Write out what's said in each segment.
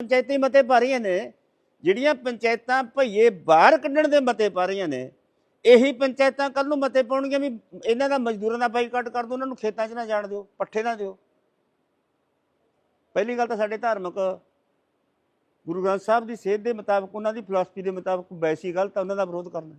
ਪੰਚਾਇਤੀ ਮਤੇ ਪਾ ਰਹੀਆਂ ਨੇ, ਜਿਹੜੀਆਂ ਪੰਚਾਇਤਾਂ ਭਈਏ ਬਾਹਰ ਕੱਢਣ ਦੇ ਮਤੇ ਪਾ ਰਹੀਆਂ ਨੇ, ਇਹੀ ਪੰਚਾਇਤਾਂ ਕੱਲ ਨੂੰ ਮਤੇ ਪਾਉਣਗੀਆਂ ਵੀ ਇਹਨਾਂ ਦਾ ਮਜ਼ਦੂਰਾਂ ਦਾ ਬਾਈਕਾਟ ਕਰ ਦਿਓ, ਉਹਨਾਂ ਨੂੰ ਖੇਤਾਂ 'ਚ ਨਾ ਜਾਣ ਦਿਓ, ਪੱਠੇ ਨਾ ਦਿਓ। ਪਹਿਲੀ ਗੱਲ ਤਾਂ ਸਾਡੇ ਧਾਰਮਿਕ ਗੁਰੂ ਗ੍ਰੰਥ ਸਾਹਿਬ ਦੀ ਸੇਧ ਦੇ ਮੁਤਾਬਕ, ਉਹਨਾਂ ਦੀ ਫਿਲਾਸਫੀ ਦੇ ਮੁਤਾਬਕ ਵੈਸੀ ਗੱਲ ਤਾਂ ਉਹਨਾਂ ਦਾ ਵਿਰੋਧ ਕਰਨਾ।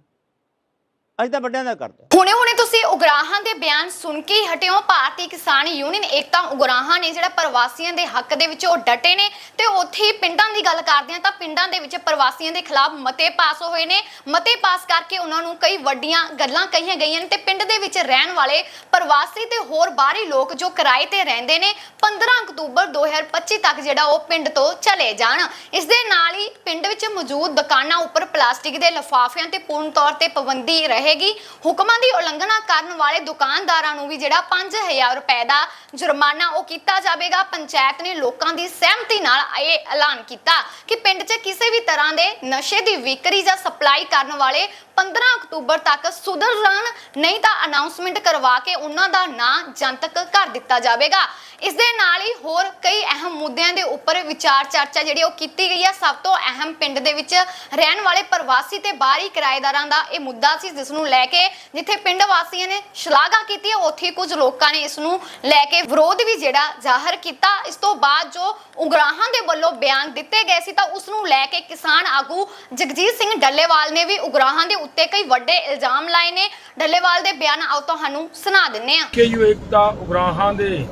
ਅਸੀਂ ਤਾਂ ਵੱਡਿਆਂ ਦਾ ਕਰਦੇ ਹੁਣੇ ਤੁਸੀਂ ਉਗਰਾਹਾਂ ਦੇ ਬਿਆਨ ਸੁਣ ਕੇ ਹੀ ਹਟਿਓ ਭਾਰਤੀ ਕਿਸਾਨ ਯੂਨੀਅਨ ਏਕਤਾ ਉਗਰਾਹਾਂ ਨੇ ਜਿਹੜਾ ਪ੍ਰਵਾਸੀਆਂ ਦੇ ਹੱਕ ਦੇ ਵਿੱਚ ਉਹ ਡਟੇ ਨੇ ਤੇ ਉੱਥੇ ਹੀ ਪਿੰਡਾਂ ਦੀ ਗੱਲ ਕਰਦੇ ਆ ਤਾਂ ਪਿੰਡਾਂ ਦੇ ਵਿੱਚ ਪ੍ਰਵਾਸੀਆਂ ਦੇ ਖਿਲਾਫ ਮਤੇ ਪਾਸ ਹੋਏ ਨੇ। ਮਤੇ ਪਾਸ ਕਰਕੇ ਉਹਨਾਂ ਨੂੰ ਕਈ ਵੱਡੀਆਂ ਗੱਲਾਂ ਕਹੀਆਂ ਗਈਆਂ ਨੇ ਤੇ ਪਿੰਡ ਦੇ ਵਿੱਚ ਰਹਿਣ ਵਾਲੇ ਪ੍ਰਵਾਸੀ ਤੇ ਹੋਰ ਬਾਹਰੀ ਲੋਕ ਜੋ ਕਿਰਾਏ ਤੇ ਰਹਿੰਦੇ ਨੇ 15 ਅਕਤੂਬਰ 2025 ਤੱਕ ਜਿਹੜਾ ਉਹ ਪਿੰਡ ਤੋਂ ਚਲੇ ਜਾਣ। ਇਸ ਦੇ ਨਾਲ ਹੀ ਪਿੰਡ ਵਿੱਚ ਮੌਜੂਦ ਦੁਕਾਨਾਂ ਉੱਪਰ ਪਲਾਸਟਿਕ ਦੇ ਲਿਫਾਫਿਆਂ ਤੇ ਪੂਰਨ ਤੌਰ ਤੇ ਪਾਬੰਦੀ ਰਹੇਗੀ। ਹੁਕਮਾਂ ਦੀ ਉਲੰਘਣਾ ਕਰਨ ਵਾਲੇ ਦੁਕਾਨਦਾਰਾਂ ਨੂੰ ਵੀ ਜਿਹੜਾ 5000 ਰੁਪਏ ਦਾ ਜੁਰਮਾਨਾ ਉਹ ਕੀਤਾ ਜਾਵੇਗਾ। ਪੰਚਾਇਤ ਨੇ ਲੋਕਾਂ ਦੀ ਸਹਿਮਤੀ ਨਾਲ ਇਹ ਐਲਾਨ ਕੀਤਾ ਕਿ ਪਿੰਡ 'ਚ ਕਿਸੇ ਵੀ ਤਰ੍ਹਾਂ ਦੇ ਨਸ਼ੇ ਦੀ ਵਿਕਰੀ ਜਾਂ ਸਪਲਾਈ ਕਰਨ ਵਾਲੇ 15 ਅਕਤੂਬਰ ਤੱਕ ਸੁਧਰ ਜਾਣ, ਨਹੀਂ ਤਾਂ ਅਨਾਉਂਸਮੈਂਟ ਕਰਵਾ ਕੇ ਉਹਨਾਂ ਦਾ ਨਾਂ ਜਨਤਕ ਕਰ ਦਿੱਤਾ ਜਾਵੇਗਾ। ਇਸ ਦੇ ਨਾਲ ਹੀ ਹੋਰ ਕਈ ਅਹਿਮ ਮੁੱਦਿਆਂ ਦੇ ਉੱਪਰ ਵਿਚਾਰ ਚਰਚਾ ਜਿਹੜੀ ਉਹ ਕੀਤੀ ਗਈ ਹੈ ਸਭ ਤੋਂ ਅਹਿਮ ਪਿੰਡ ਦੇ ਵਿੱਚ ਰਹਿਣ ਵਾਲੇ ਪ੍ਰਵਾਸੀ ਤੇ ਬਾਹਰੀ ਕਿਰਾਏਦਾਰਾਂ ਦਾ ਇਹ ਮੁੱਦਾ ਸੀ, ਜਿਸ ਨੂੰ ਲੈ ਕੇ ਜਿੱਥੇ ਪਿੰਡ ਵਾਸੀਆਂ ਨੇ ਸ਼ਲਾਘਾ ਕੀਤੀ ਹੈ ਉੱਥੇ ਹੀ ਕੁਝ ਲੋਕਾਂ ਨੇ ਇਸ ਨੂੰ ਲੈ ਕੇ ਵਿਰੋਧ ਵੀ ਜਿਹੜਾ ਜ਼ਾਹਰ ਕੀਤਾ। ਇਸ ਤੋਂ ਬਾਅਦ ਜੋ ਉਗਰਾਹਾਂ ਦੇ ਵੱਲੋਂ ਬਿਆਨ ਦਿੱਤੇ ਗਏ ਸੀ, ਤਾਂ ਉਸ ਨੂੰ ਲੈ ਕੇ ਕਿਸਾਨ ਆਗੂ ਜਗਜੀਤ ਸਿੰਘ ਡੱਲੇਵਾਲ ਨੇ ਵੀ ਉਗਰਾਹਾਂ ਦੇ ਉੱਤੇ ਕਈ ਵੱਡੇ ਇਲਜ਼ਾਮ ਲਾਏ ਨੇ। ਡੱਲੇਵਾਲ ਦੇ ਬਿਆਨ ਆਓ ਤੁਹਾਨੂੰ ਸੁਣਾ ਦਿੰਨੇ ਆ ਕੇਯੂ ਏਕਤਾ ਉਗਰਾਹਾਂ ਦੇ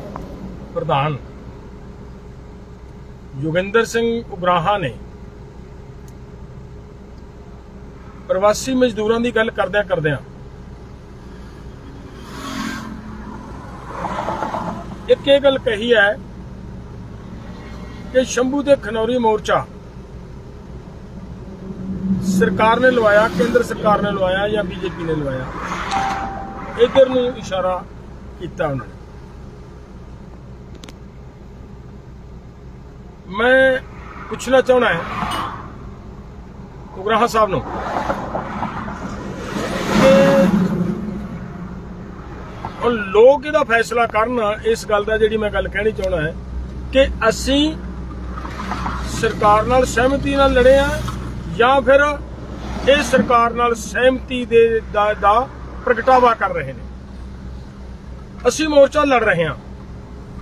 ਪ੍ਰਧਾਨ ਯੋਗਿੰਦਰ ਸਿੰਘ ਉਗਰਾਹਾਂ ਨੇ ਪ੍ਰਵਾਸੀ ਮਜ਼ਦੂਰਾਂ ਦੀ ਗੱਲ ਕਰਦਿਆਂ ਕਰਦਿਆਂ ਇੱਕ ਇਹ ਗੱਲ ਕਹੀ ਹੈ ਕਿ ਸ਼ੰਭੂ ਦੇ ਖਨੌਰੀ ਮੋਰਚਾ ਸਰਕਾਰ ਨੇ ਲਵਾਇਆ, ਕੇਂਦਰ ਸਰਕਾਰ ਨੇ ਲਵਾਇਆ ਜਾਂ ਬੀਜੇਪੀ ਨੇ ਲਵਾਇਆ? ਇਧਰ ਨੂੰ ਇਸ਼ਾਰਾ ਕੀਤਾ ਉਹਨਾਂ ਨੇ। ਮੈਂ ਪੁੱਛਣਾ ਚਾਹਣਾ ਹੈ, ਉਗਰਾਹਾ ਸਾਹਿਬ ਨੂੰ, ਕਿ ਹੁਣ ਲੋਕ ਇਹਦਾ ਫੈਸਲਾ ਕਰਨ, ਇਸ ਗੱਲ ਦਾ ਜਿਹੜੀ ਮੈਂ ਗੱਲ ਕਹਿਣੀ ਚਾਹਣਾ ਹੈ, ਕਿ ਅਸੀਂ ਸਰਕਾਰ ਨਾਲ ਸਹਿਮਤੀ ਨਾਲ ਲੜੇ ਆ ਜਾਂ ਫਿਰ ਇਹ ਸਰਕਾਰ ਨਾਲ ਸਹਿਮਤੀ ਦੇ ਦਾ, ਪ੍ਰਗਟਾਵਾ ਕਰ ਰਹੇ ਨੇ। ਅਸੀਂ ਮੋਰਚਾ ਲੜ ਰਹੇ ਹਾਂ।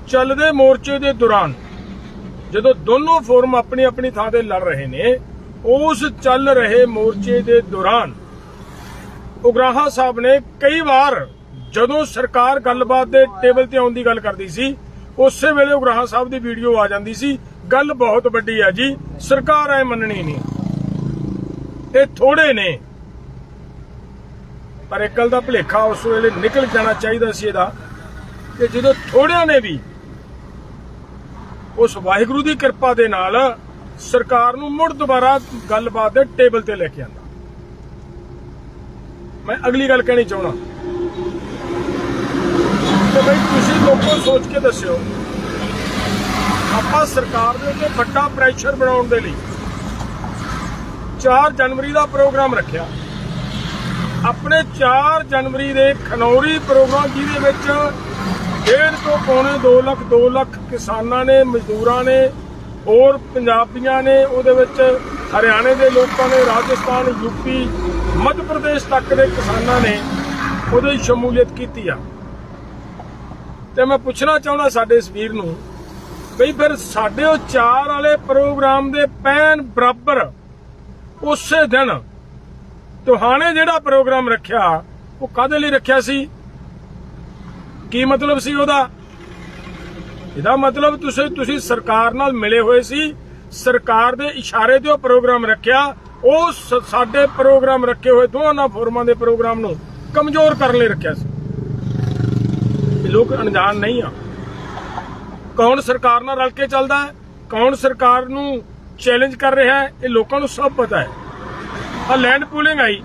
ਚੱਲਦੇ ਮੋਰਚੇ ਦੇ ਦੌਰਾਨ ਜਦੋਂ ਦੋਨੋਂ ਫੋਰਮ ਆਪਣੀ ਆਪਣੀ ਥਾਂ ਤੇ ਲੜ ਰਹੇ ਨੇ ਉਸ ਚੱਲ ਰਹੇ ਮੋਰਚੇ ਦੇ ਦੌਰਾਨ ਉਗਰਾਹਾ ਸਾਹਿਬ ਨੇ ਕਈ ਵਾਰ ਜਦੋਂ ਸਰਕਾਰ ਗੱਲਬਾਤ ਦੇ ਟੇਬਲ ਤੇ ਆਉਣ ਦੀ ਗੱਲ ਕਰਦੀ ਸੀ ਉਸੇ ਵੇਲੇ ਉਗਰਾਹਾ ਸਾਹਿਬ ਦੀ ਵੀਡੀਓ ਆ ਜਾਂਦੀ ਸੀ ਗੱਲ ਬਹੁਤ ਵੱਡੀ ਹੈ ਜੀ ਸਰਕਾਰ ਐ ਮੰਨਣੀ ਨਹੀਂ। ਤੇ ਥੋੜੇ ਨੇ। ਪਰ ਇੱਕ ਗੱਲ ਦਾ ਭੁਲੇਖਾ ਉਸ ਵੇਲੇ ਨਿਕਲ ਜਾਣਾ ਚਾਹੀਦਾ ਸੀ ਇਹਦਾ ਕਿ ਜਦੋਂ ਥੋੜਿਆਂ ਨੇ ਵੀ ਉਸ ਵਾਹਿਗੁਰੂ ਦੀ ਕਿਰਪਾ ਦੇ ਨਾਲ ਸਰਕਾਰ ਨੂੰ ਮੁੜ ਦੁਬਾਰਾ ਗੱਲਬਾਤ ਦੇ ਟੇਬਲ ਤੇ ਲੈ ਕੇ ਆਂਦਾ। ਮੈਂ ਅਗਲੀ ਗੱਲ ਕਹਿਣੀ ਚਾਹਣਾ ਤੇ ਬਈ ਤੁਸੀਂ ਲੋਕੋ ਸੋਚ ਕੇ ਦੱਸਿਓ, ਆਪਾਂ ਸਰਕਾਰ ਦੇ ਉੱਤੇ ਵੱਡਾ ਪ੍ਰੈਸ਼ਰ ਬਣਾਉਣ ਦੇ ਲਈ 4 ਜਨਵਰੀ ਦਾ ਪ੍ਰੋਗਰਾਮ ਰੱਖਿਆ। ਆਪਣੇ 4 ਜਨਵਰੀ ਦੇ ਖਨੌਰੀ ਪ੍ਰੋਗਰਾਮ, ਜਿਹਦੇ ਵਿੱਚ ਡੇਢ ਤੋਂ ਪੌਣੇ 2 ਲੱਖ 2 ਲੱਖ ਕਿਸਾਨਾਂ ਨੇ, ਮਜ਼ਦੂਰਾਂ ਨੇ ਹੋਰ ਪੰਜਾਬੀਆਂ ਨੇ, ਉਹਦੇ ਵਿੱਚ ਹਰਿਆਣੇ ਦੇ ਲੋਕਾਂ ਨੇ, ਰਾਜਸਥਾਨ ਯੂਪੀ ਮੱਧ ਪ੍ਰਦੇਸ਼ ਤੱਕ ਦੇ ਕਿਸਾਨਾਂ ਨੇ ਉਹਦੇ ਸ਼ਮੂਲੀਅਤ ਕੀਤੀ ਆ। ਤੇ ਮੈਂ ਪੁੱਛਣਾ ਚਾਹੁੰਦਾ ਸਾਡੇ ਇਸ ਵੀਰ ਨੂੰ, ਬਈ ਫਿਰ ਸਾਡੇ ਉਹ ਚਾਰ ਵਾਲੇ ਪ੍ਰੋਗਰਾਮ ਦੇ ਪੈਨ ਬਰਾਬਰ ਉਸੇ ਦਿਨ ਤੁਹਾਨੇ ਜਿਹੜਾ ਪ੍ਰੋਗਰਾਮ ਰੱਖਿਆ, ਉਹ ਕਾਦੇ ਲਈ ਰੱਖਿਆ ਸੀ? ਕੀ ਮਤਲਬ ਸੀ ਉਹਦਾ? ਇਹਦਾ ਮਤਲਬ ਤੁਸੀਂ ਤੁਸੀਂ ਸਰਕਾਰ ਨਾਲ ਮਿਲੇ ਹੋਏ ਸੀ, ਸਰਕਾਰ ਦੇ ਇਸ਼ਾਰੇ ਤੇ ਉਹ ਪ੍ਰੋਗਰਾਮ ਰੱਖਿਆ, ਉਹ ਸਾਡੇ ਪ੍ਰੋਗਰਾਮ ਰੱਖੇ ਹੋਏ ਦੋਨਾਂ ਫੋਰਮਾਂ ਦੇ ਪ੍ਰੋਗਰਾਮ ਨੂੰ ਕਮਜ਼ੋਰ ਕਰਨ ਲਈ ਰੱਖਿਆ ਸੀ। ਇਹ ਲੋਕ ਅਣਜਾਣ ਨਹੀਂ ਆ। ਕੌਣ ਸਰਕਾਰ ਨਾਲ ਰਲ ਕੇ ਚੱਲਦਾ ਹੈ? ਕੌਣ ਸਰਕਾਰ ਨੂੰ ਚੈਲੰਜ ਕਰ ਰਿਹਾ ਹੈ, ਇਹ ਲੋਕਾਂ ਨੂੰ ਸਭ ਪਤਾ ਹੈ। ਆ ਲੈਂਡ ਪੂਲਿੰਗ ਆਈ।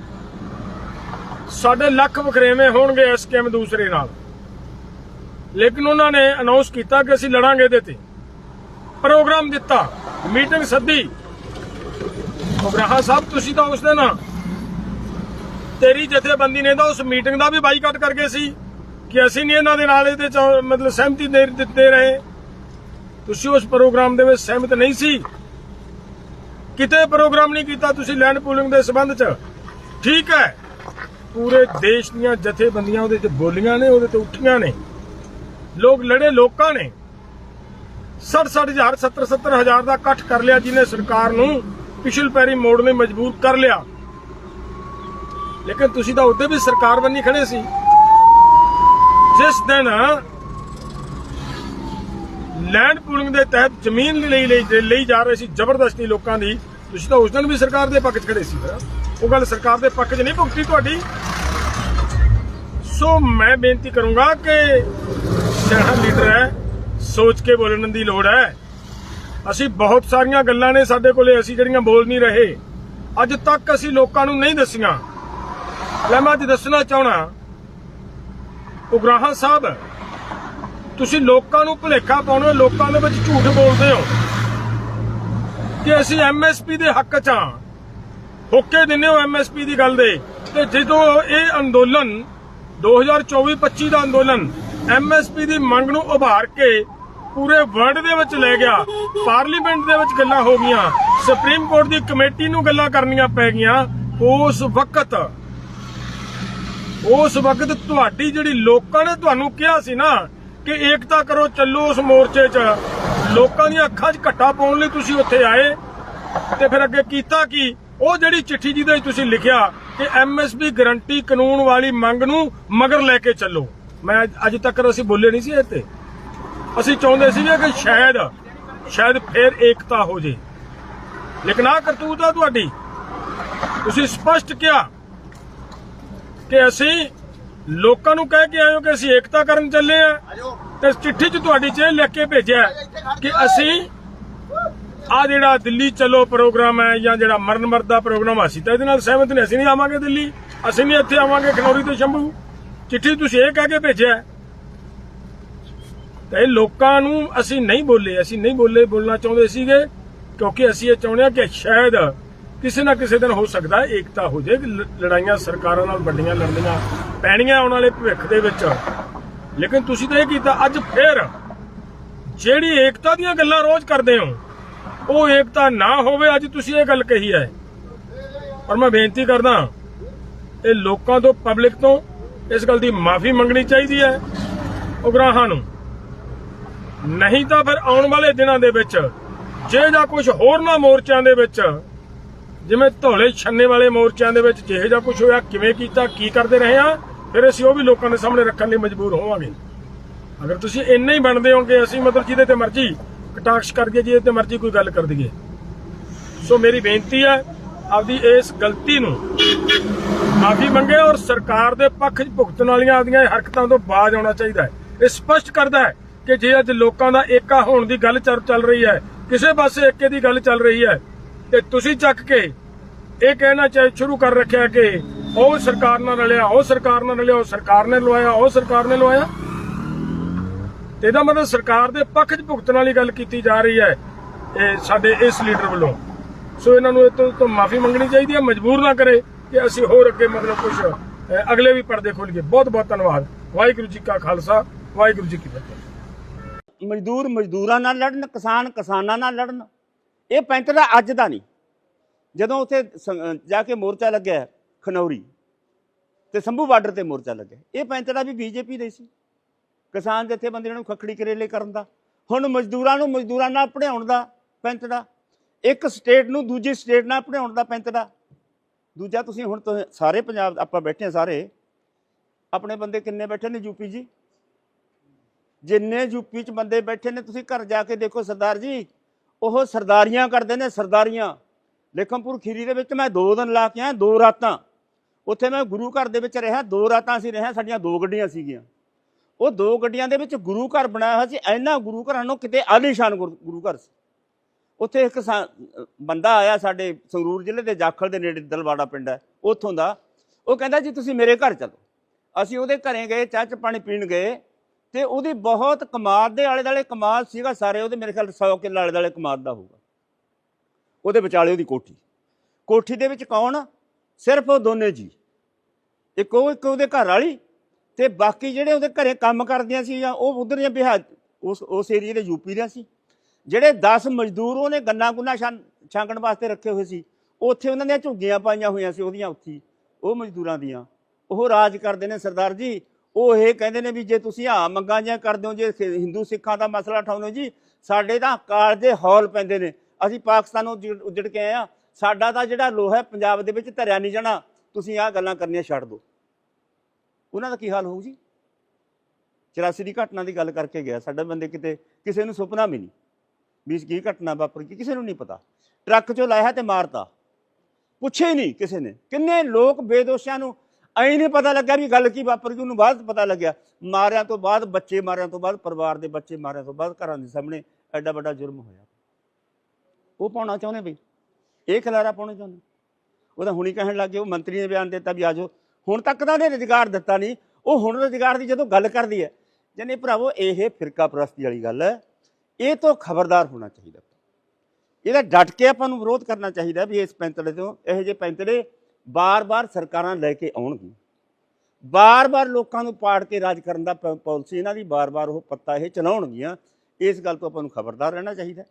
ਸਾਡੇ ਲੱਖ ਵਖਰੇਵੇਂ ਹੋਣਗੇ ਇਸ ਸਕੀਮ ਦੂਸਰੇ ਨਾਲ। ਲੇਕਿਨ ਉਹਨਾਂ ਨੇ ਅਨਾਉਂਸ ਕੀਤਾ ਕਿ ਅਸੀਂ ਲੜਾਂਗੇ ਇਹਦੇ ਤੇ। ਪ੍ਰੋਗਰਾਮ ਦਿੱਤਾ ਮੀਟਿੰਗ ਸੱਦੀ। ਉਗਰਾਹਾ ਸਾਹਿਬ, ਤੁਸੀਂ ਤਾਂ ਉਸ ਦਿਨ ਤੇਰੀ ਜਥੇਬੰਦੀ ਨੇ ਤਾਂ ਉਸ ਮੀਟਿੰਗ ਦਾ ਵੀ ਬਾਈਕਾਟ ਕਰ ਗਏ ਸੀ ਕਿ ਅਸੀਂ ਨਹੀਂ ਇਹਨਾਂ ਦੇ ਨਾਲ ਇਹਦੇ ਚ ਮਤਲਬ ਸਹਿਮਤੀ ਦੇ ਦਿੱਤੇ ਰਹੇ। ਤੁਸੀਂ ਉਸ ਪ੍ਰੋਗਰਾਮ ਦੇ ਵਿੱਚ ਸਹਿਮਤ ਨਹੀਂ ਸੀ। ਕਿਤੇ ਪ੍ਰੋਗਰਾਮ ਨਹੀਂ ਕੀਤਾ ਤੁਸੀਂ ਲੈਂਡ ਪੂਲਿੰਗ ਦੇ ਸੰਬੰਧ 'ਚ? ਠੀਕ ਹੈ। ਪੂਰੇ ਦੇਸ਼ ਦੀਆਂ ਜਥੇਬੰਦੀਆਂ ਉਹਦੇ 'ਚ ਬੋਲੀਆਂ ਨੇ, ਉਹਦੇ ਤੇ ਉੱਠੀਆਂ ਨੇ। ਲੋਕ ਲੜੇ ਲੋਕਾਂ ਨੇ। 60 ਹਜ਼ਾਰ 70 70 ਹਜ਼ਾਰ ਦਾ ਇਕੱਠ ਕਰ ਲਿਆ ਜਿਹਨੇ ਸਰਕਾਰ ਨੂੰ, ਪਿਛਲ ਪੈਰੀ ਮੋੜ ਲਈ ਮਜਬੂਰ ਕਰ ਲਿਆ। ਲੇਕਿਨ ਤੁਸੀਂ ਤਾਂ ਉੱਤੇ ਵੀ ਸਰਕਾਰ ਬੰਨੀ ਖੜੇ ਸੀ। ਜਿਸ ਦਿਨ ਲੈਂਡ ਪੂਲਿੰਗ ਦੇ ਤਹਿਤ ਜ਼ਮੀਨ ਲਈ ਲਈ ਲਈ ਜਾ ਰਹੇ ਸੀ ਜ਼ਬਰਦਸਤੀ ਲੋਕਾਂ ਦੀ ਤੁਸੀਂ ਤਾਂ ਉਸ ਦਿਨ ਵੀ ਸਰਕਾਰ ਦੇ ਪੱਖ 'ਚ ਖੜੇ ਸੀ। ਫਿਰ। ਉਹ ਗੱਲ ਸਰਕਾਰ ਦੇ ਪੱਖ 'ਚ ਨਹੀਂ ਭੁਗਤੀ ਤੁਹਾਡੀ। ਸੋ ਮੈਂ ਬੇਨਤੀ ਕਰੂੰਗਾ ਕਿ ਸਿਆਣਾ ਲੀਡਰ ਹੈ ਸੋਚ ਕੇ ਬੋਲਣ ਦੀ ਲੋੜ ਹੈ। ਅਸੀਂ ਬਹੁਤ ਸਾਰੀਆਂ ਗੱਲਾਂ ਨੇ ਸਾਡੇ ਕੋਲੇ ਅਸੀਂ ਜਿਹੜੀਆਂ ਬੋਲ ਨਹੀਂ ਰਹੇ। ਅੱਜ ਤੱਕ ਅਸੀਂ ਲੋਕਾਂ ਨੂੰ ਨਹੀਂ ਦੱਸੀਆਂ। ਲੈ ਮੈਂ ਅੱਜ ਦੱਸਣਾ ਚਾਹਣਾ ਉਗਰਾਹਾਂ ਸਾਹਿਬ ਤੁਸੀਂ ਲੋਕਾਂ ਨੂੰ ਭੁਲੇਖਾ ਪਾਉਣੇ ਹੋ, ਲੋਕਾਂ ਦੇ ਵਿੱਚ ਝੂਠ ਬੋਲਦੇ ਹੋ। ਕਿ ਅਸੀਂ ਐਮਐਸਪੀ ਦੇ ਹੱਕ 'ਚ ਹਾਂ। ਹੋਕੇ ਦਿੰਦੇ ਹੋ ਐਮਐਸਪੀ ਦੀ ਗੱਲ ਦੇ। ਤੇ ਜਦੋਂ ਇਹ ਅੰਦੋਲਨ 2024-25 ਦਾ ਅੰਦੋਲਨ ਐਮਐਸਪੀ ਦੀ ਮੰਗ ਨੂੰ ਉਭਾਰ ਕੇ ਪੂਰੇ ਵਰਲਡ ਦੇ ਵਿੱਚ ਲੈ ਗਿਆ, ਪਾਰਲੀਮੈਂਟ ਦੇ ਵਿੱਚ ਗੱਲਾਂ ਹੋ ਗਈਆਂ, ਸੁਪਰੀਮ ਕੋਰਟ ਦੀ ਕਮੇਟੀ ਨੂੰ ਗੱਲਾਂ ਕਰਨੀਆਂ ਪੈ ਗਈਆਂ, ਉਸ ਵਕਤ ਉਸ ਵਕਤ ਤੁਹਾਡੀ ਜਿਹੜੀ ਲੋਕਾਂ ਨੇ ਤੁਹਾਨੂੰ ਕਿਹਾ ਸੀ ਨਾ ਕਿ ਏਕਤਾ ਕਰੋ, ਚੱਲੋ ਉਸ ਮੋਰਚੇ 'ਚ। ਲੋਕਾਂ ਦੀਆਂ ਅੱਖਾਂ 'ਚ ਘੱਟਾ ਪਾਉਣ ਲਈ ਤੁਸੀਂ ਉੱਥੇ ਆਏ ਤੇ ਫਿਰ ਅੱਗੇ ਕੀਤਾ ਕੀ? ਉਹ ਜਿਹੜੀ ਚਿੱਠੀ ਜਿਹਦੇ ਵਿੱਚ ਤੁਸੀਂ ਲਿਖਿਆ ਕਿ ਐਮਐਸਪੀ ਗਰੰਟੀ ਕਾਨੂੰਨ ਵਾਲੀ ਮੰਗ ਨੂੰ ਮਗਰ ਲੈ ਕੇ ਚੱਲੋ। ਮੈਂ ਅੱਜ- ਤੱਕ ਅਸੀਂ ਬੋਲੇ ਨਹੀਂ ਸੀ ਇਹ ਤੇ। ਅਸੀਂ ਚਾਹੁੰਦੇ ਸੀਗੇ ਕਿ ਸ਼ਾਇਦ ਸ਼ਾਇਦ ਫੇਰ ਏਕਤਾ ਹੋ ਜੇ। ਲੇਕਿਨ ਆ ਕਰਤੂਤ ਆ ਤੁਹਾਡੀ। ਤੁਸੀਂ ਸਪਸ਼ਟ ਕਿਹਾ ਕਿ ਅਸੀਂ ਲੋਕਾਂ ਨੂੰ ਕਹਿ ਕੇ ਆਏ ਕਿ ਅਸੀਂ ਏਕਤਾ ਕਰਨ ਚੱਲੇ ਆ ਤੇ ਚਿੱਠੀ 'ਚ ਤੁਹਾਡੀ 'ਚ ਲਿਖ ਕੇ ਭੇਜਿਆ ਕਿ ਅਸੀਂ ਆ ਜਿਹੜਾ ਦਿੱਲੀ ਚਲੋ ਪ੍ਰੋਗਰਾਮ ਹੈ ਜਾਂ ਜਿਹੜਾ ਮਰਨ ਮਰਦਾ ਪ੍ਰੋਗਰਾਮ ਅਸੀਂ ਤਾਂ ਇਹਦੇ ਨਾਲ ਸਹਿਮਤ ਨਹੀਂ, ਅਸੀਂ ਨਹੀਂ ਆਵਾਂਗੇ ਦਿੱਲੀ, ਅਸੀਂ ਨਹੀਂ ਇੱਥੇ ਆਵਾਂਗੇ ਖਨੌਰੀ ਤੇ ਸ਼ੰਭੂ। ਚਿੱਠੀ ਤੁਸੀਂ ਇਹ ਕਹਿ ਕੇ ਭੇਜਿਆ ਤੇ ਲੋਕਾਂ ਨੂੰ ਅਸੀਂ ਨਹੀਂ ਬੋਲੇ, ਅਸੀਂ ਨਹੀਂ ਬੋਲੇ, ਬੋਲਣਾ ਚਾਹੁੰਦੇ ਸੀਗੇ, ਕਿਉਂਕਿ ਅਸੀਂ ਇਹ ਚਾਹੁੰਦੇ ਹਾਂ ਕਿ ਸ਼ਾਇਦ ਕਿਸੇ ਨਾ ਕਿਸੇ ਦਿਨ ਹੋ ਸਕਦਾ ਏਕਤਾ ਹੋ ਜਾਏ ਲੜਾਈਆਂ ਸਰਕਾਰਾਂ ਨਾਲ ਵੱਡੀਆਂ ਲੜਨੀਆਂ ਪੈਣੀਆਂ ਆਉਣ ਵਾਲੇ ਭਵਿੱਖ ਦੇ ਵਿੱਚ। ਲੇਕਿਨ ਤੁਸੀਂ ਤਾਂ ਇਹ ਕੀਤਾ, ਅੱਜ ਫੇਰ ਜਿਹੜੀ ਏਕਤਾ ਦੀਆਂ ਗੱਲਾਂ ਰੋਜ਼ ਕਰਦੇ ਹੋ, ਉਹ ਏਕਤਾ ਨਾ ਹੋਵੇ, ਅੱਜ ਤੁਸੀਂ ਇਹ ਗੱਲ ਕਹੀ ਹੈ। ਪਰ ਮੈਂ ਬੇਨਤੀ ਕਰਦਾ, ਇਹ ਲੋਕਾਂ ਤੋਂ, ਪਬਲਿਕ ਤੋਂ ਇਸ ਗੱਲ ਦੀ ਮਾਫੀ ਮੰਗਣੀ ਚਾਹੀਦੀ ਹੈ, ਉਗਰਾਹਾਂ ਨੂੰ। ਨਹੀਂ ਤਾਂ ਫਿਰ ਆਉਣ ਵਾਲੇ ਦਿਨਾਂ ਦੇ ਵਿੱਚ, ਜੇ ਜਾਂ ਕੁਝ ਹੋਰ ਨਾ ਮੋਰਚਿਆਂ ਦੇ ਵਿੱਚ, ਜਿਵੇਂ ਧੋਲੇ ਛੰਨੇ ਵਾਲੇ ਮੋਰਚਿਆਂ ਦੇ ਵਿੱਚ, ਜਿਹੇ ਜਾਂ ਕੁਝ ਹੋਇਆ, ਕਿਵੇਂ ਕੀਤਾ, ਕੀ ਕਰਦੇ ਰਹੇ ਆ? ਫਿਰ ਅਸੀਂ ਉਹ ਵੀ ਲੋਕਾਂ ਦੇ ਸਾਹਮਣੇ ਰੱਖਣ ਲਈ ਮਜਬੂਰ ਹੋਵਾਂਗੇ। ਅਗਰ ਤੁਸੀਂ ਇੰਨੇ ਹੀ ਬਣਦੇ ਹੋ ਅਸੀਂ ਮਤਲਬ ਜਿਹਦੇ ਤੇ ਮਰਜ਼ੀ ਕਟਾਕਸ਼ ਕਰ ਦਈਏ, ਜਿਹਦੇ ਤੇ ਮਰਜ਼ੀ ਕੋਈ ਗੱਲ ਕਰ ਦਈਏ। ਸੋ ਮੇਰੀ ਬੇਨਤੀ ਹੈ, ਆਪਦੀ ਇਸ ਗਲਤੀ ਨੂੰ ਮਾਫੀ ਮੰਗੇ ਔਰ ਸਰਕਾਰ ਦੇ ਪੱਖ 'ਚ ਭੁਗਤਣ ਵਾਲੀਆਂ ਆਪਦੀਆਂ ਹਰਕਤਾਂ ਤੋਂ ਬਾਜ਼ ਆਉਣਾ ਚਾਹੀਦਾ ਹੈ। ਇਹ ਸਪਸ਼ਟ ਕਰਦਾ ਹੈ ਕਿ ਜੇ ਅੱਜ ਲੋਕਾਂ ਦਾ ਏਕਾ ਹੋਣ ਦੀ ਗੱਲ ਚੱਲ ਰਹੀ ਹੈ, ਕਿਸੇ ਪਾਸੇ ਏਕੇ ਦੀ ਗੱਲ ਚੱਲ ਰਹੀ ਹੈ, ਤੇ ਤੁਸੀਂ ਚੱਕ ਕੇ ਇਹ ਕਹਿਣਾ ਚਾਹ ਸ਼ੁਰੂ ਕਰ ਰੱਖਿਆ ਕਿ ਉਹ ਸਰਕਾਰ ਨਾਲ ਰਲਿਆ ਉਹ ਸਰਕਾਰ ਨਾਲ ਰਲਿਆ ਉਹ ਸਰਕਾਰ ਨੇ ਲਵਾਇਆ ਉਹ ਸਰਕਾਰ ਨੇ ਲਵਾਇਆ ਤੇ ਇਹਦਾ ਮਤਲਬ ਸਰਕਾਰ ਦੇ ਪੱਖ 'ਚ ਭੁਗਤਣ ਵਾਲੀ ਗੱਲ ਕੀਤੀ ਜਾ ਰਹੀ ਹੈ ਇਹ ਸਾਡੇ ਇਸ ਲੀਡਰ ਵੱਲੋਂ। ਸੋ ਇਹਨਾਂ ਨੂੰ ਇਹ ਤੋਂ, ਮਾਫੀ ਮੰਗਣੀ ਚਾਹੀਦੀ ਹੈ ਮਜਬੂਰ ਨਾ ਕਰੇ ਕਿ ਅਸੀਂ ਹੋਰ ਅੱਗੇ ਮਤਲਬ ਕੁਝ ਅਗਲੇ ਵੀ ਪਰਦੇ ਖੋਲੀਏ ਬਹੁਤ ਬਹੁਤ ਧੰਨਵਾਦ। ਵਾਹਿਗੁਰੂ ਜੀ ਕਾ ਖਾਲਸਾ ਵਾਹਿਗੁਰੂ ਜੀ ਕੀ ਫਤਿਹ। ਮਜ਼ਦੂਰ ਮਜ਼ਦੂਰਾਂ ਨਾਲ ਲੜਨ ਕਿਸਾਨ ਕਿਸਾਨਾਂ ਨਾਲ ਲੜਨ ਇਹ ਪੈਂਤੜਾ ਅੱਜ ਦਾ ਨਹੀਂ। ਜਦੋਂ ਉੱਥੇ ਜਾ ਕੇ ਮੋਰਚਾ ਲੱਗਿਆ ਖਨੌਰੀ ਤੇ ਸੰਭੂ ਬਾਰਡਰ ਤੇ ਮੋਰਚਾ ਲੱਗਿਆ। ਇਹ ਪੈਂਤੜਾ ਵੀ ਬੀਜੇਪੀ ਦੇ ਸੀ। ਕਿਸਾਨ ਜਥੇਬੰਦੀਆਂ ਨੂੰ ਖੱਖੜੀ ਕਰੇਲੇ ਕਰਨ ਦਾ, ਹੁਣ ਮਜ਼ਦੂਰਾਂ ਨੂੰ ਮਜ਼ਦੂਰਾਂ ਨਾਲ ਪੜਾਉਣ ਦਾ ਪੈਂਤੜਾ ਇੱਕ ਸਟੇਟ ਨੂੰ ਦੂਜੀ ਸਟੇਟ ਨਾਲ ਪੜਾਉਣ ਦਾ ਪੈਂਤੜਾ ਦੂਜਾ ਤੁਸੀਂ ਹੁਣ ਤੁਸੀਂ ਸਾਰੇ ਪੰਜਾਬ, ਆਪਾਂ ਬੈਠੇ ਹਾਂ ਸਾਰੇ, ਆਪਣੇ ਬੰਦੇ ਕਿੰਨੇ ਬੈਠੇ ਨੇ ਯੂਪੀ ਜੀ? ਜਿੰਨੇ ਯੂਪੀ ਚ ਬੰਦੇ ਬੈਠੇ ਨੇ, ਤੁਸੀਂ ਘਰ ਜਾ ਕੇ ਦੇਖੋ ਸਰਦਾਰ ਜੀ, ਉਹ ਸਰਦਾਰੀਆਂ ਕਰਦੇ ਨੇ, ਸਰਦਾਰੀਆਂ। ਲੇਖਮਪੁਰ ਖੀਰੀ ਦੇ ਵਿੱਚ ਮੈਂ ਦੋ ਦਿਨ ਲਾ ਕੇ ਆਇਆ, ਦੋ ਰਾਤਾਂ। ਉੱਥੇ ਮੈਂ ਗੁਰੂ ਘਰ ਦੇ ਵਿੱਚ ਰਿਹਾ, ਦੋ ਰਾਤਾਂ ਅਸੀਂ ਰਿਹਾ ਸਾਡੀਆਂ ਦੋ ਗੱਡੀਆਂ ਸੀਗੀਆਂ। ਉਹ ਦੋ ਗੱਡੀਆਂ ਦੇ ਵਿੱਚ ਗੁਰੂ ਘਰ ਬਣਾਇਆ ਹੋਇਆ ਸੀ, ਇੰਨਾ ਗੁਰੂ ਘਰਾਂ ਨੂੰ ਕਿਤੇ ਆਲੀਸ਼ਾਨ ਗੁਰ- ਗੁਰੂ ਘਰ ਸੀ। ਉੱਥੇ ਇੱਕ ਸਾ- ਬੰਦਾ ਆਇਆ ਸਾਡੇ ਸੰਗਰੂਰ ਜ਼ਿਲ੍ਹੇ ਦੇ ਜਾਖਲ ਦੇ ਨੇੜੇ ਦਲਵਾੜਾ ਪਿੰਡ ਹੈ, ਉੱਥੋਂ ਦਾ। ਉਹ ਕਹਿੰਦਾ, ਜੀ, ਤੁਸੀਂ ਮੇਰੇ ਘਰ ਚਲੋ। ਅਸੀਂ ਉਹਦੇ ਘਰੇ ਗਏ, ਚਾਹ ਚ ਪਾਣੀ ਪੀਣ ਗਏ ਤੇ ਉਹਦੀ ਬਹੁਤ ਕਮਾਦ ਦੇ ਆਲੇ ਦਾਲੇ ਕਮਾਦ ਸੀਗਾ ਸਾਰੇ, ਉਹਦੇ ਮੇਰੇ ਖਿਆਲ 100 ਕਿੱਲਾ ਆਲੇ ਦਾਲੇ ਕਮਾਦ ਦਾ ਹੋਊਗਾ। ਉਹਦੇ ਵਿਚਾਲੇ ਉਹਦੀ ਕੋਠੀ। ਕੋਠੀ ਦੇ ਵਿੱਚ ਕੌਣ? ਸਿਰਫ ਉਹ ਦੋਨੇ ਜੀ। ਇੱਕ ਉਹ ਇੱਕ ਉਹਦੇ ਘਰ ਵਾਲੀ ਤੇ ਬਾਕੀ ਜਿਹੜੇ ਉਹਦੇ ਘਰੇ ਕੰਮ ਕਰਦੀਆਂ ਸੀ ਜਾਂ ਉਹ ਉਧਰ ਦੀਆਂ ਬਿਹਾਰ ਉਸ ਉਸ ਏਰੀਏ ਦੇ ਯੂਪੀ ਦੇ ਸੀ। ਜਿਹੜੇ 10 ਮਜ਼ਦੂਰ ਉਹਨੇ ਗੰਨਾ ਗੁੰਨਾ ਛਾਨ ਛਾਂਗਣ ਵਾਸਤੇ ਰੱਖੇ ਹੋਏ ਸੀ, ਉੱਥੇ ਉਹਨਾਂ ਦੀਆਂ ਝੁੱਗੀਆਂ ਪਾਈਆਂ ਹੋਈਆਂ ਸੀ ਉਹਦੀਆਂ ਉੱਥੀ ਉਹ ਮਜ਼ਦੂਰਾਂ ਦੀਆਂ। ਉਹ ਰਾਜ ਕਰਦੇ ਨੇ ਸਰਦਾਰ ਜੀ, ਉਹ ਇਹ ਕਹਿੰਦੇ ਨੇ ਵੀ ਜੇ ਤੁਸੀਂ ਆ ਮੰਗਾਂ ਜਾਂ ਕਰਦੇ ਹੋ, ਜੇ ਹਿੰਦੂ ਸਿੱਖਾਂ ਦਾ ਮਸਲਾ ਉਠਾਉਂਦੇ ਹੋ ਜੀ, ਸਾਡੇ ਤਾਂ ਕਾਲਜੇ ਹੌਲ ਪੈਂਦੇ ਨੇ। ਅਸੀਂ ਪਾਕਿਸਤਾਨੋਂ ਉੱਜੜ ਉੱਜੜ ਕੇ ਆਏ ਆ ਸਾਡਾ ਤਾਂ ਜਿਹੜਾ ਲੋਹਾ ਪੰਜਾਬ ਦੇ ਵਿੱਚ ਧਰਿਆ ਨਹੀਂ ਜਾਣਾ। ਤੁਸੀਂ ਆਹ ਗੱਲਾਂ ਕਰਨੀਆਂ ਛੱਡ ਦਿਓ। ਉਹਨਾਂ ਦਾ ਕੀ ਹਾਲ ਹੋਊ ਜੀ? 84 ਦੀ ਘਟਨਾ ਦੀ ਗੱਲ ਕਰਕੇ ਗਿਆ। ਸਾਡੇ ਬੰਦੇ ਕਿਤੇ ਕਿਸੇ ਨੂੰ ਸੁਪਨਾ ਵੀ ਨਹੀਂ। ਵੀ ਕੀ ਘਟਨਾ ਵਾਪਰ ਗਈ ਕਿਸੇ ਨੂੰ ਨਹੀਂ ਪਤਾ। ਟਰੱਕ ਚੋਂ ਲਾਇਆ ਤੇ ਮਾਰਤਾ। ਪੁੱਛੇ ਨਹੀਂ ਕਿਸੇ ਨੇ। ਕਿੰਨੇ ਲੋਕ ਬੇਦੋਸ਼ਾਂ ਨੂੰ ਐਂ ਨਹੀਂ ਪਤਾ ਲੱਗਾ ਵੀ ਗੱਲ ਕੀ ਵਾਪਰ ਗਈ ਉਹਨੂੰ ਬਾਅਦ ਪਤਾ ਲੱਗਿਆ। ਮਾਰਿਆਂ ਤੋਂ ਬਾਅਦ ਬੱਚੇ, ਮਾਰਿਆਂ ਤੋਂ ਬਾਅਦ ਪਰਿਵਾਰ ਦੇ ਬੱਚੇ, ਮਾਰਿਆਂ ਤੋਂ ਬਾਅਦ ਘਰਾਂ ਦੇ ਸਾਹਮਣੇ ਐਡਾ ਵੱਡਾ ਜੁਰਮ ਹੋਇਆ। ਉਹ ਪਾਉਣਾ ਚਾਹੁੰਦੇ ਬਈ। ਇਹ ਖਿਲਾਰਾ ਪਾਉਣਾ ਚਾਹੁੰਦੇ। ਉਹ ਤਾਂ ਹੁਣੀ ਕਹਿਣ ਲੱਗੇ ਉਹ ਮੰਤਰੀ ਨੇ ਬਿਆਨ ਦਿੱਤਾ ਵੀ ਆਜੋ ਹੁਣ ਤੱਕ ਤਾਂ ਉਹਨੇ ਰੁਜ਼ਗਾਰ ਦਿੱਤਾ ਨਹੀਂ। ਉਹ ਹੁਣ ਰੁਜ਼ਗਾਰ ਦੀ ਜਦੋਂ ਗੱਲ ਕਰਦੀ ਹੈ, ਜਨੇ ਭਰਾਵੋ, ਇਹ ਫਿਰਕਾ ਪ੍ਰਸਤੀ ਵਾਲੀ ਗੱਲ ਹੈ। ਇਹ ਤੋਂ ਖਬਰਦਾਰ ਹੋਣਾ ਚਾਹੀਦਾ। ਇਹਦਾ ਡਟ ਕੇ ਆਪਾਂ ਨੂੰ ਵਿਰੋਧ ਕਰਨਾ ਚਾਹੀਦਾ ਵੀ ਇਸ ਪੈਂਤੜੇ ਤੋਂ, ਇਹੋ ਜਿਹੇ ਪੈਂਤੜੇ ਬਾਰ-ਬਾਰ ਸਰਕਾਰਾਂ ਲੈ ਕੇ ਆਉਣਗੀਆਂ। ਬਾਰ-ਬਾਰ ਲੋਕਾਂ ਨੂੰ ਪਾੜ ਕੇ ਰਾਜ ਕਰਨ ਦਾ ਪ- ਪਾਲਿਸੀ ਇਹਨਾਂ ਦੀ ਬਾਰ-ਬਾਰ ਉਹ ਪੱਤਾ ਇਹ ਚਲਾਉਣਗੀਆਂ। ਇਸ ਗੱਲ ਤੋਂ ਆਪਾਂ ਨੂੰ ਖਬਰਦਾਰ ਰਹਿਣਾ ਚਾਹੀਦਾ।